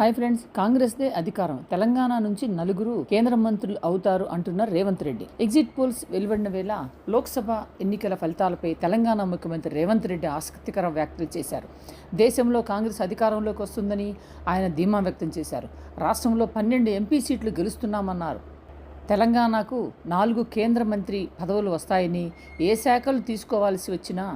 Hi friends కాంగ్రెస్దే అధికారం. తెలంగాణ నుంచి నలుగురు కేంద్ర మంత్రులు అవుతారు అంటున్నారు రేవంత్ రెడ్డి. ఎగ్జిట్ పోల్స్ వెలువడిన వేళ లోక్సభ ఎన్నికల ఫలితాలపై తెలంగాణ ముఖ్యమంత్రి రేవంత్ రెడ్డి ఆసక్తికర వ్యాఖ్యలు చేశారు. దేశంలో కాంగ్రెస్ అధికారంలోకి వస్తుందని ఆయన ధీమా వ్యక్తం చేశారు. రాష్ట్రంలో పన్నెండు ఎంపీ సీట్లు గెలుస్తున్నామన్నారు. తెలంగాణకు నాలుగు కేంద్ర మంత్రి పదవులు వస్తాయని ఏ శాఖలు తీసుకోవాల్సి వచ్చినా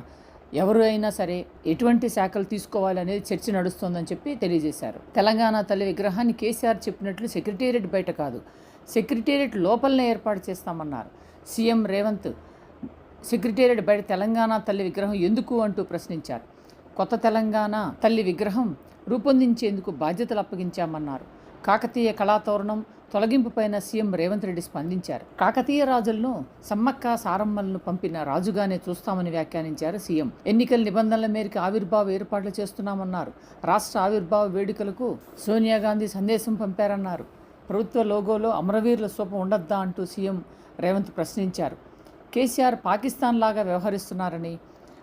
ఎవరు అయినా సరే ఎటువంటి శాఖలు తీసుకోవాలనేది చర్చ నడుస్తోందని చెప్పి తెలియజేశారు. తెలంగాణ తల్లి విగ్రహాన్ని కేసీఆర్ చెప్పినట్లు సెక్రటేరియట్ బయట కాదు సెక్రటేరియట్ లోపలనే ఏర్పాటు చేస్తామన్నారు. సీఎం రేవంత్ సెక్రటేరియట్ బయట తెలంగాణ తల్లి విగ్రహం ఎందుకు అంటూ ప్రశ్నించారు. కొత్త తెలంగాణ తల్లి విగ్రహం రూపొందించేందుకు బాధ్యతలు అప్పగించామన్నారు. కాకతీయ కళాతోరణం తొలగింపుపైన సీఎం రేవంత్ రెడ్డి స్పందించారు. కాకతీయ రాజులను సమ్మక్క సారమ్మలను పంపిన రాజుగానే చూస్తామని వ్యాఖ్యానించారు సీఎం. ఎన్నికల నిబంధనల మేరకు ఆవిర్భావ ఏర్పాట్లు చేస్తున్నామన్నారు. రాష్ట్ర ఆవిర్భావ వేడుకలకు సోనియా గాంధీ సందేశం పంపారన్నారు. ప్రభుత్వ లోగోలో అమరవీరుల స్వపం ఉండొద్దా అంటూ సీఎం రేవంత్ ప్రశ్నించారు. కేసీఆర్ పాకిస్తాన్ లాగా వ్యవహరిస్తున్నారని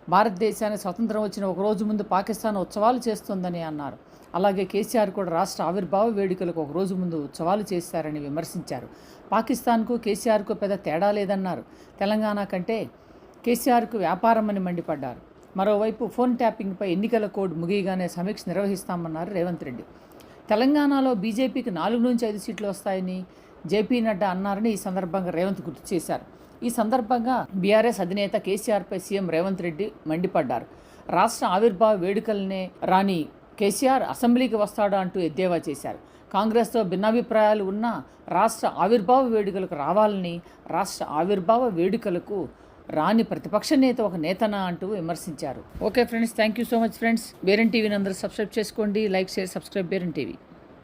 భారతదేశానికి స్వతంత్రం వచ్చిన ఒక రోజు ముందు పాకిస్తాన్ ఉత్సవాలు చేస్తోందని అన్నారు. అలాగే కేసీఆర్ కూడా రాష్ట్ర ఆవిర్భావ వేడుకలకు ఒక రోజు ముందు ఉత్సవాలు చేశారని విమర్శించారు. పాకిస్తాన్కు కేసీఆర్కు పెద్ద తేడా లేదన్నారు. తెలంగాణ కంటే కేసీఆర్కు వ్యాపారం అని మండిపడ్డారు. మరోవైపు ఫోన్ ట్యాపింగ్పై ఎన్నికల కోడ్ ముగియగానే సమీక్ష నిర్వహిస్తామన్నారు రేవంత్ రెడ్డి. తెలంగాణలో బీజేపీకి నాలుగు నుంచి ఐదు సీట్లు వస్తాయని జేపీ నడ్డా అన్నారని ఈ సందర్భంగా రేవంత్ గుర్తు చేశారు. ఈ సందర్భంగా బీఆర్ఎస్ అధినేత కేసీఆర్పై సీఎం రేవంత్ రెడ్డి మండిపడ్డారు. రాష్ట్ర ఆవిర్భావ వేడుకలనే రాని కేసీఆర్ అసెంబ్లీకి వస్తాడా అంటూ ఎద్దేవా చేశారు. కాంగ్రెస్తో భిన్నాభిప్రాయాలు ఉన్నా రాష్ట్ర ఆవిర్భావ వేడుకలకు రావాలని రాష్ట్ర ఆవిర్భావ వేడుకలకు రాని ప్రతిపక్ష నేత ఒక నేతనా అంటూ విమర్శించారు. Okay friends thank you so much friends. Beren టీవీని అందరూ సబ్స్క్రైబ్ చేసుకోండి like share subscribe Beren TV.